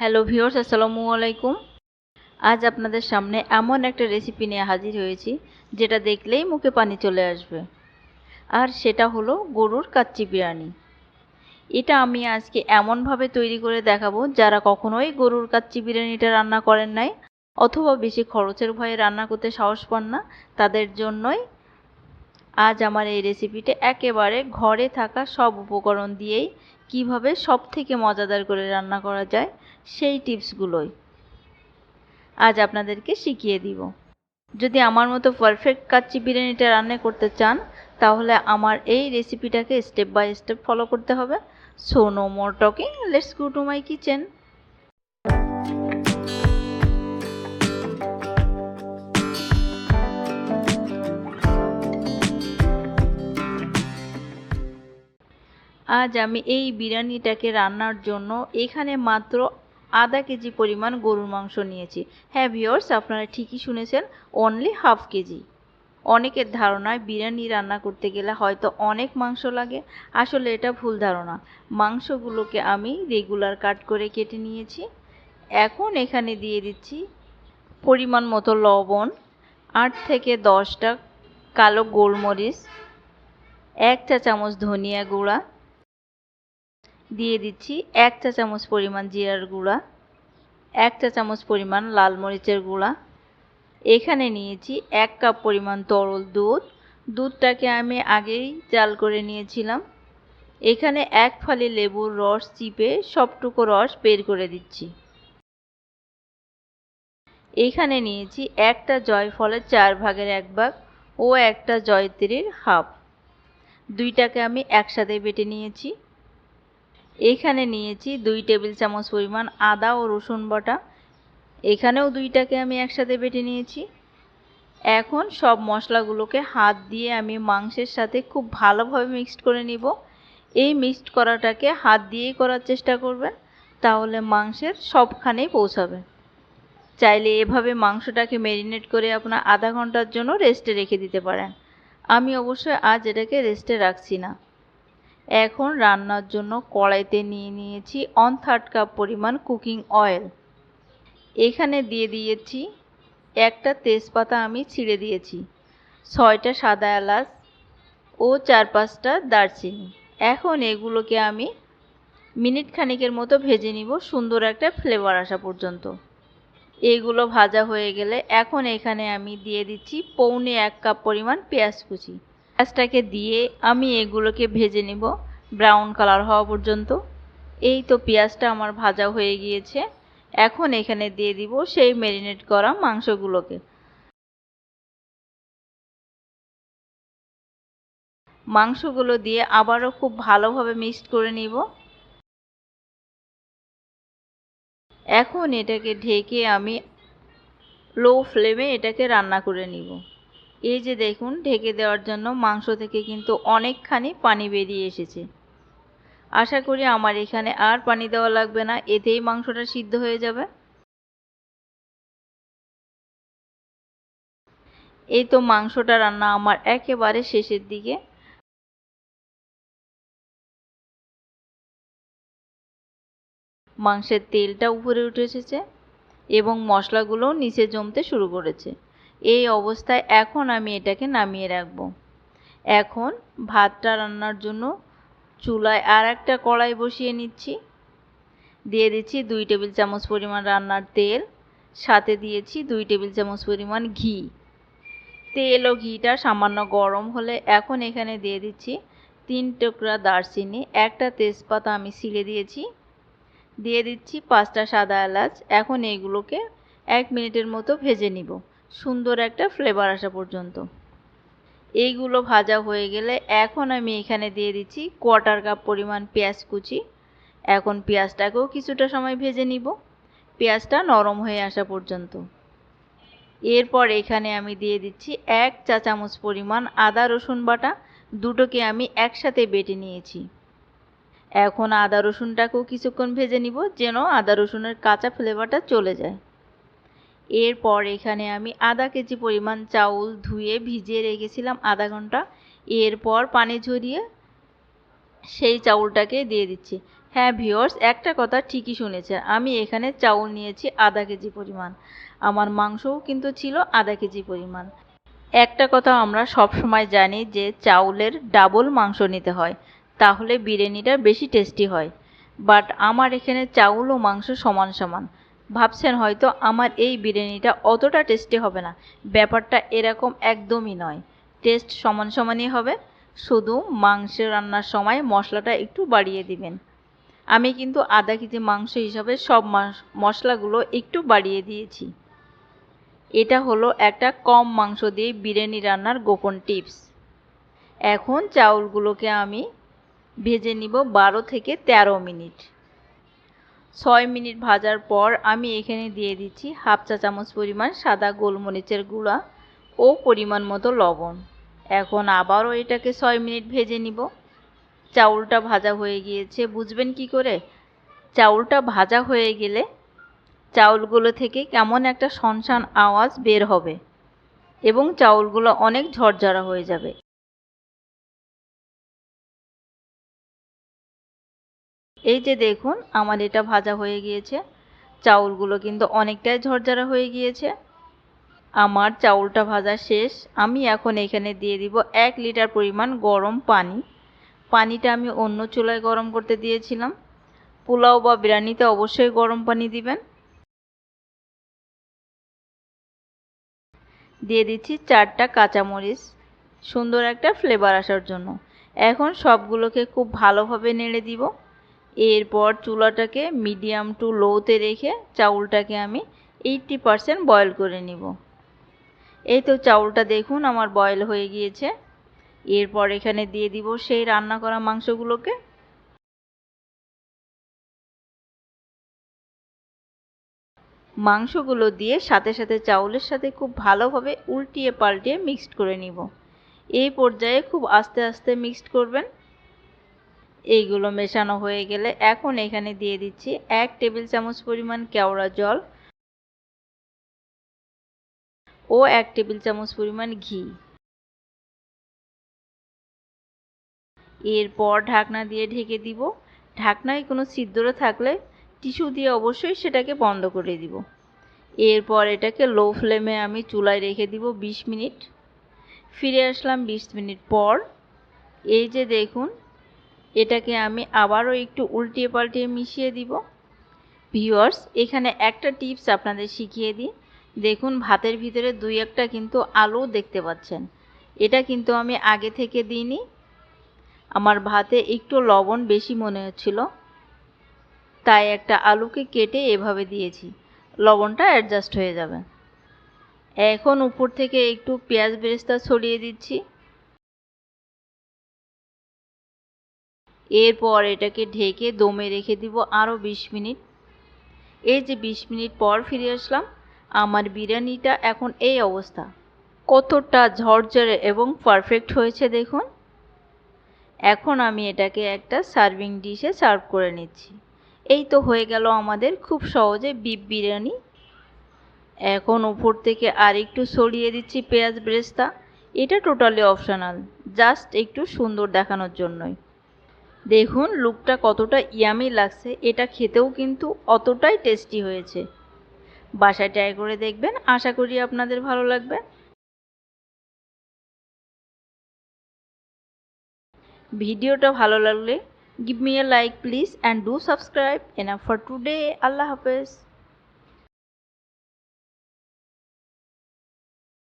Hello viewers আসসালামু আলাইকুম আজ আপনাদের সামনে এমন একটা রেসিপি নিয়ে হাজির হয়েছি, যেটা দেখলেই মুখে পানি চলে আসবে। আর সেটা হলো গরুর কাচ্চি বিরিয়ানি। এটা আমি আজকে এমনভাবে তৈরি করে দেখাবো, যারা কখনোই গরুর কাচ্চি বিরিয়ানিটা রান্না করেন নাই, অথবা বেশি খরচের ভয়ে রান্না করতে সাহস পান না, তাদের জন্যই আজ আমার এই রেসিপিটা একেবারে ঘরে থাকা সব উপকরণ দিয়েই কীভাবে সব থেকে মজাদার করে রান্না করা যায় সেই টিপসগুলোই আজ আপনাদেরকে শিখিয়ে দিব। যদি আমার মতো পারফেক্ট কাচ্চি বিরিয়ানিটা রান্না করতে চান, তাহলে আমার এই রেসিপিটাকে স্টেপ বাই স্টেপ ফলো করতে হবে। So no more talking let's go to my kitchen আজ আমি এই বিরিয়ানিটাকে রান্নার জন্য এখানে মাত্র আধা কেজি পরিমাণ গরুর মাংস নিয়েছি। হ্যাঁ ভিওর্স আপনারা ঠিকই শুনেছেন অনলি হাফ কেজি। অনেকের ধারণায় বিরিয়ানি রান্না করতে গেলে হয়তো অনেক মাংস লাগে। আসলে এটা ভুল ধারণা। মাংসগুলোকে আমি রেগুলার কাট করে কেটে নিয়েছি। এখন এখানে দিয়ে দিচ্ছি পরিমাণ মতো লবণ, আট থেকে দশটা কালো গোলমরিচ, এক চা চামচ ধনিয়া গুঁড়া দিয়ে দিচ্ছি এক চা চামচ পরিমাণ জিরার গুঁড়া, এক চা চামচ পরিমাণ লাল মরিচের গুঁড়া। এখানে নিয়েছি এক কাপ পরিমাণ তরল দুধ। দুধটাকে আমি আগেই জাল করে নিয়েছিলাম। এখানে এক ফালি লেবুর রস চিপে সবটুকু রস বের করে দিচ্ছি। এখানে নিয়েছি একটা জয়ফলের চার ভাগের এক ভাগ ও একটা জয়ত্রীর হাফ। দুইটাকে আমি একসাথে বেটে নিয়েছি। এখানে নিয়েছি দুই টেবিল চামচ পরিমাণ আদা ও রসুন বাটা। এখানেও দুইটাকে আমি একসাথে বেটে নিয়েছি। এখন সব মশলাগুলোকে হাত দিয়ে আমি মাংসের সাথে খুব ভালোভাবে মিক্সড করে নিব। এই মিক্সড করাটাকে হাত দিয়েই করার চেষ্টা করবেন, তাহলে মাংসের সবখানেই পৌঁছাবে। চাইলে এভাবে মাংসটাকে ম্যারিনেট করে আপনার আধা ঘণ্টার জন্য রেস্টে রেখে দিতে পারেন। আমি অবশ্যই আজ এটাকে রেস্টে রাখছি না। এখন রান্নার জন্য কড়াইতে নিয়ে নিয়েছি অন থার্ড কাপ পরিমাণ কুকিং অয়েল এখানে দিয়ে দিয়েছি একটা তেজপাতা আমি ছিঁড়ে দিয়েছি, ছয়টা সাদা এলাচ ও চার পাঁচটা দারচিনি। এখন এগুলোকে আমি মিনিট খানিকের মতো ভেজে নিব, সুন্দর একটা ফ্লেভার আসা পর্যন্ত। এগুলো ভাজা হয়ে গেলে এখন এখানে আমি দিয়ে দিচ্ছি পৌনে এক কাপ পরিমাণ পেঁয়াজ কুচি। পেঁয়াজটাকে দিয়ে আমি এগুলোকে ভেজে নিব ব্রাউন কালার হওয়া পর্যন্ত। এই তো পেঁয়াজটা আমার ভাজা হয়ে গিয়েছে। এখন এখানে দিয়ে দিব সেই ম্যারিনেট করা মাংসগুলোকে। মাংসগুলো দিয়ে আবারও খুব ভালোভাবে মিক্সড করে নিব। এখন এটাকে ঢেকে আমি লো ফ্লেমে এটাকে রান্না করে নিব। এই যে দেখুন, ঢেকে দেওয়ার জন্য মাংস থেকে কিন্তু অনেকখানি পানি বেরিয়ে এসেছে। আশা করি আমার এখানে আর পানি দেওয়া লাগবে না, এতেই মাংসটা সিদ্ধ হয়ে যাবে। এই তো মাংসটা রান্না আমার একেবারে শেষের দিকে। মাংসের তেলটা উপরে উঠে এসেছে এবং মশলাগুলোও নিচে জমতে শুরু করেছে। এই অবস্থায় এখন আমি এটাকে নামিয়ে রাখব। এখন ভাতটা রান্নার জন্য চুলায় আর একটা কড়াই বসিয়ে নিচ্ছি। দিয়ে দিচ্ছি দুই টেবিল চামচ পরিমাণ রান্নার তেল, সাথে দিয়েছি দুই টেবিল চামচ পরিমাণ ঘি। তেল ও ঘিটা সামান্য গরম হলে এখন এখানে দিয়ে দিচ্ছি তিন টুকরা দারচিনি, একটা তেজপাতা আমি ছিলে দিয়েছি। দিয়ে দিচ্ছি পাঁচটা সাদা এলাচ, এখন এইগুলোকে এক মিনিটের মতো ভেজে নিব। সুন্দর একটা ফ্লেভার আসা পর্যন্ত। এইগুলো ভাজা হয়ে গেলে এখন আমি এখানে দিয়ে দিচ্ছি কোয়ার্টার কাপ পরিমাণ পেঁয়াজ কুচি। এখন পেঁয়াজটাকেও কিছুটা সময় ভেজে নিব। পেঁয়াজটা নরম হয়ে আসা পর্যন্ত। এরপর এখানে আমি দিয়ে দিচ্ছি এক চা চামচ পরিমাণ আদা রসুন বাটা। দুটোকে আমি একসাথে বেটে নিয়েছি। এখন আদা রসুনটাকেও কিছুক্ষণ ভেজে নিব যেন আদা রসুনের কাঁচা ফ্লেভারটা চলে যায়। এরপর এখানে আমি আধা কেজি পরিমাণ চাউল ধুয়ে ভিজিয়ে রেখেছিলাম আধা ঘণ্টা। এরপর পানি ঝরিয়ে সেই চাউলটাকে দিয়ে দিচ্ছি। হ্যাঁ ভিওর্স একটা কথা ঠিকই শুনেছেন। আমি এখানে চাউল নিয়েছি আধা কেজি পরিমাণ। আমার মাংসও কিন্তু ছিল আধা কেজি পরিমাণ। একটা কথা আমরা সব সময় জানি যে চাউলের ডাবল মাংস নিতে হয়, তাহলে বিরিয়ানিটা বেশি টেস্টি হয়। বাট আমার এখানে চাউল ও মাংস সমান সমান। ভাবছেন হয়তো আমার এই বিরিয়ানিটা অতটা টেস্টি হবে না। ব্যাপারটা এরকম একদমই নয়। টেস্ট সমান সমানই হবে। শুধু মাংস রান্নার সময় মশলাটা একটু বাড়িয়ে দিবেন। আমি কিন্তু আধা কেজি মাংস হিসাবে সব মশলাগুলো একটু বাড়িয়ে দিয়েছি। এটা হলো একটা কম মাংস দিয়ে বিরিয়ানি রান্নার গোপন টিপস। এখন চাউলগুলোকে আমি ভেজে নিব বারো থেকে ১৩ মিনিট। ছয় মিনিট ভাজার পর আমি এখানে দিয়ে দিচ্ছি হাফ চা চামচ পরিমাণ সাদা গোলমরিচের গুঁড়া ও পরিমাণ মতো লবণ। এখন আবারও এটাকে ছয় মিনিট ভেজে নিব। চাউলটা ভাজা হয়ে গিয়েছে, বুঝবেন কি করে? চাউলটা ভাজা হয়ে গেলে চাউলগুলো থেকে কেমন একটা সনসান আওয়াজ বের হবে এবং চাউলগুলো অনেক ঝরঝরা হয়ে যাবে। এই যে দেখুন, আমার এটা ভাজা হয়ে গিয়েছে। চাউলগুলো কিন্তু অনেকটাই ঝরঝরা হয়ে গিয়েছে। আমার চাউলটা ভাজা শেষ। আমি এখন এখানে দিয়ে দিব এক লিটার পরিমাণ গরম পানি। পানিটা আমি অন্য চুলায় গরম করতে দিয়েছিলাম। পোলাও বা বিরিয়ানিতে অবশ্যই গরম পানি দিবেন। দিয়ে দিচ্ছি চারটা কাঁচামরিচ। সুন্দর একটা ফ্লেভার আসার জন্য। এখন সবগুলোকে খুব ভালোভাবে নেড়ে দিব। এরপর চুলাটাকে মিডিয়াম টু লোতে রেখে চাউলটাকে আমি এইটটি পারসেন্ট বয়ল করে নিব। এই তো চাউলটা দেখুন আমার বয়ল হয়ে গিয়েছে। এরপর এখানে দিয়ে দিব সেই রান্না করা মাংসগুলোকে। মাংসগুলো দিয়ে সাথে সাথে চাউলের সাথে খুব ভালোভাবে উল্টিয়ে পাল্টিয়ে মিক্সড করে নিব। এই পর্যায়ে খুব আস্তে আস্তে মিক্সড করবেন। এইগুলো মেশানো হয়ে গেলে এখন এখানে দিয়ে দিচ্ছি এক টেবিল চামচ পরিমাণ কেওড়া জল ও এক টেবিল চামচ পরিমাণ ঘি। এরপর ঢাকনা দিয়ে ঢেকে দিব। ঢাকনায় কোনো ছিদ্র থাকলে টিস্যু দিয়ে অবশ্যই সেটাকে বন্ধ করে দিব। এরপর এটাকে লো ফ্লেমে আমি চুলায় রেখে দিব ২০ মিনিট। ফিরে আসলাম ২০ মিনিট পর। এই যে দেখুন এটাকে আমি আবারও একটু উল্টিয়ে পাল্টিয়ে মিশিয়ে দিব। ভিউয়ার্স এখানে একটা টিপস আপনাদের শিখিয়ে দিই। দেখুন, ভাতের ভিতরে দুই একটা কিন্তু আলু দেখতে পাচ্ছেন। এটা কিন্তু আমি আগে থেকে দিইনি। আমার ভাতে একটু লবণ বেশি মনে হচ্ছিল। তাই একটা আলুকে কেটে এভাবে দিয়েছি। লবণটা অ্যাডজাস্ট হয়ে যাবে। এখন উপর থেকে একটু পেঁয়াজ বেরেস্তা ছড়িয়ে দিচ্ছি। এরপর এটাকে ঢেকে দমে রেখে দিব আরও বিশ মিনিট। এই যে বিশ মিনিট পর ফিরে আসলাম, আমার বিরিয়ানিটা এখন এই অবস্থা। কতটা ঝরঝরে এবং পারফেক্ট হয়েছে দেখুন। এখন আমি এটাকে একটা সার্ভিং ডিশে সার্ভ করে নিচ্ছি। এই তো হয়ে গেল আমাদের খুব সহজে বিপ বিরিয়ানি। এখন উপর থেকে আর একটু সরিয়ে দিচ্ছি পেঁয়াজ ব্রেস্তা। এটা টোটালি অপশনাল জাস্ট একটু সুন্দর দেখানোর জন্যই। দেখুন লুকটা কতটা ইয়ামি লাগছে, এটা খেতেও কিন্তু অতটাই টেস্টি হয়েছে। বাসায় ট্রাই করে দেখবেন, আশা করি আপনাদের ভালো লাগবে। ভিডিওটা ভালো লাগলে give me a like please and do subscribe, enough for today, আল্লাহ hafiz